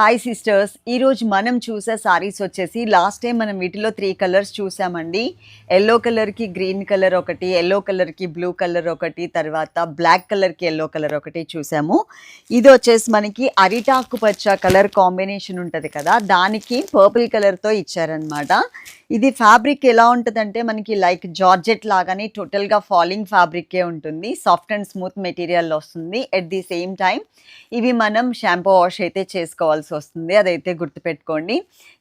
Hi sisters ఈరోజు మనం చూసే సారీస్ వచ్చేసి లాస్ట్ టైం మనం వీటిలో త్రీ కలర్స్ చూసామండి. ఎల్లో కలర్కి గ్రీన్ కలర్ ఒకటి ఎల్లో కలర్కి బ్లూ కలర్ ఒకటి తర్వాత బ్లాక్ కలర్కి ఎల్లో కలర్ ఒకటి చూసాము. ఇది వచ్చేసి మనకి అరిటాకు పచ్చ కలర్ కాంబినేషన్ ఉంటుంది కదా దానికి పర్పుల్ కలర్తో ఇచ్చారనమాట ఇది ఫ్యాబ్రిక్ ఎలా ఉంటుందంటే మనకి లైక్ జార్జెట్ లాగానే టోటల్గా ఫాలింగ్ ఫ్యాబ్రికే ఉంటుంది. సాఫ్ట్ అండ్ స్మూత్ మెటీరియల్ వస్తుంది. ఎట్ ది సేమ్ టైం ఇవి మనం షాంపూ వాష్ అయితే చేసుకోవాల్సి వస్తుంది. అదైతే గుర్తుపెట్టుకోండి.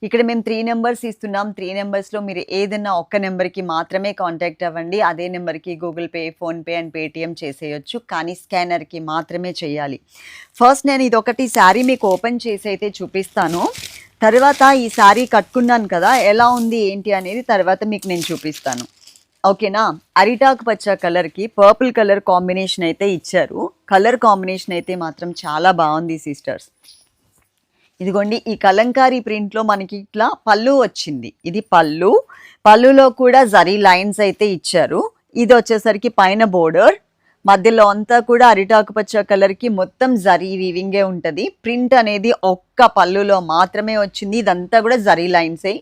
ఇక్కడ మేము త్రీ నెంబర్స్ ఇస్తున్నాం. త్రీ నెంబర్స్లో మీరు ఏదైనా ఒక్క నెంబర్కి మాత్రమే కాంటాక్ట్ అవ్వండి. అదే నెంబర్కి Google Pay PhonePe and Paytm చేసేయచ్చు. కానీ స్కానర్కి మాత్రమే చేయాలి. ఫస్ట్ నేను ఇది ఒకటి శారీ మీకు ఓపెన్ చేసి అయితే చూపిస్తాను. తర్వాత ఈ శారీ కట్టుకున్నాను కదా ఎలా ఉంది ఏంటి అనేది తర్వాత మీకు నేను చూపిస్తాను. ఓకేనా? అరిటాకు పచ్చ కలర్కి పర్పుల్ కలర్ కాంబినేషన్ అయితే ఇచ్చారు. కలర్ కాంబినేషన్ అయితే మాత్రం చాలా బాగుంది సిస్టర్స్. ఇదిగోండి ఈ కలంకారీ ప్రింట్లో మనకి ఇట్లా పళ్ళు వచ్చింది. ఇది పళ్ళు. పళ్ళులో కూడా జరీ లైన్స్ అయితే ఇచ్చారు. ఇది వచ్చేసరికి పైన బోర్డర్. మధ్యలో అంతా కూడా అరిటాకుపచ్చ కలర్కి మొత్తం జరీ వీవింగే ఉంటుంది. ప్రింట్ అనేది ఒక్క పళ్ళులో మాత్రమే వచ్చింది. ఇదంతా కూడా జరీ లైన్సే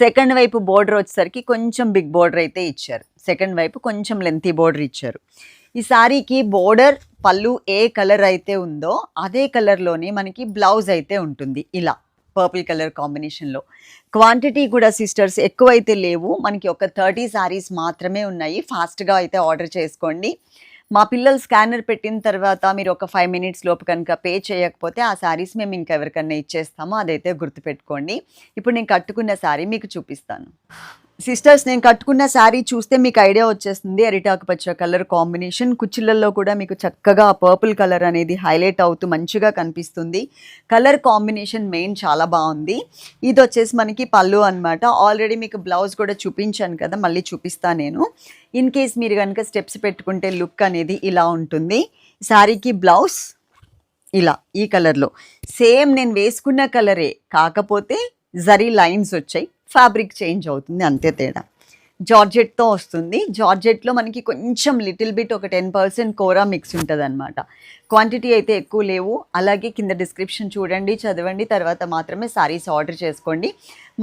సెకండ్ వైపు బోర్డర్ వచ్చేసరికి కొంచెం బిగ్ బోర్డర్ అయితే ఇచ్చారు. సెకండ్ వైపు కొంచెం లెంతీ బోర్డర్ ఇచ్చారు. ఈ శారీకి బోర్డర్ పళ్ళు ఏ కలర్ అయితే ఉందో అదే కలర్లోనే మనకి బ్లౌజ్ అయితే ఉంటుంది. ఇలా పర్పుల్ కలర్ కాంబినేషన్లో క్వాంటిటీ కూడా సిస్టర్స్ ఎక్కువైతే లేవు. మనకి ఒక థర్టీ శారీస్ మాత్రమే ఉన్నాయి. ఫాస్ట్గా అయితే ఆర్డర్ చేసుకోండి. మా పిల్లలు స్కానర్ పెట్టిన తర్వాత మీరు ఒక ఫైవ్ మినిట్స్ లోపు కనుక పే చేయకపోతే ఆ శారీస్ మేము ఇంకెవరికన్నా ఇచ్చేస్తాము అదైతే గుర్తుపెట్టుకోండి. ఇప్పుడు నేను కట్టుకున్న శారీ మీకు చూపిస్తాను. సిస్టర్స్ నేను కట్టుకున్న శారీ చూస్తే మీకు ఐడియా వచ్చేస్తుంది. అరిటాకు పచ్చ కలర్ కాంబినేషన్. కుచ్చిళ్ళల్లో కూడా మీకు చక్కగా పర్పుల్ కలర్ అనేది హైలైట్ అవుతూ మంచిగా కనిపిస్తుంది. కలర్ కాంబినేషన్ మెయిన్ చాలా బాగుంది. ఇది వచ్చేసి మనకి పళ్ళు అన్నమాట. ఆల్రెడీ మీకు బ్లౌజ్ కూడా చూపించాను కదా మళ్ళీ చూపిస్తాను నేను. ఇన్ కేస్ మీరు కనుక స్టెప్స్ పెట్టుకుంటే లుక్ అనేది ఇలా ఉంటుంది. శారీకి బ్లౌజ్ ఇలా ఈ కలర్లో. సేమ్ నేను వేసుకున్న కలరే కాకపోతే జరీ లైన్స్ వచ్చాయి. ఫ్యాబ్రిక్ చేంజ్ అవుతుంది అంతే తేడా. జార్జెట్తో వస్తుంది. జార్జెట్లో మనకి కొంచెం లిటిల్ బిట్ ఒక టెన్ పర్సెంట్ కోరా మిక్స్ ఉంటుంది అనమాట క్వాంటిటీ అయితే ఎక్కువ లేవు. అలాగే కింద డిస్క్రిప్షన్ చూడండి చదవండి తర్వాత మాత్రమే సారీస్ ఆర్డర్ చేసుకోండి.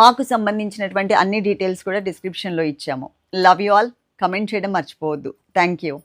మాకు సంబంధించినటువంటి అన్ని డీటెయిల్స్ కూడా డిస్క్రిప్షన్లో ఇచ్చాము. లవ్ యూ ఆల్ కమెంట్ చేయడం మర్చిపోవద్దు. Thank you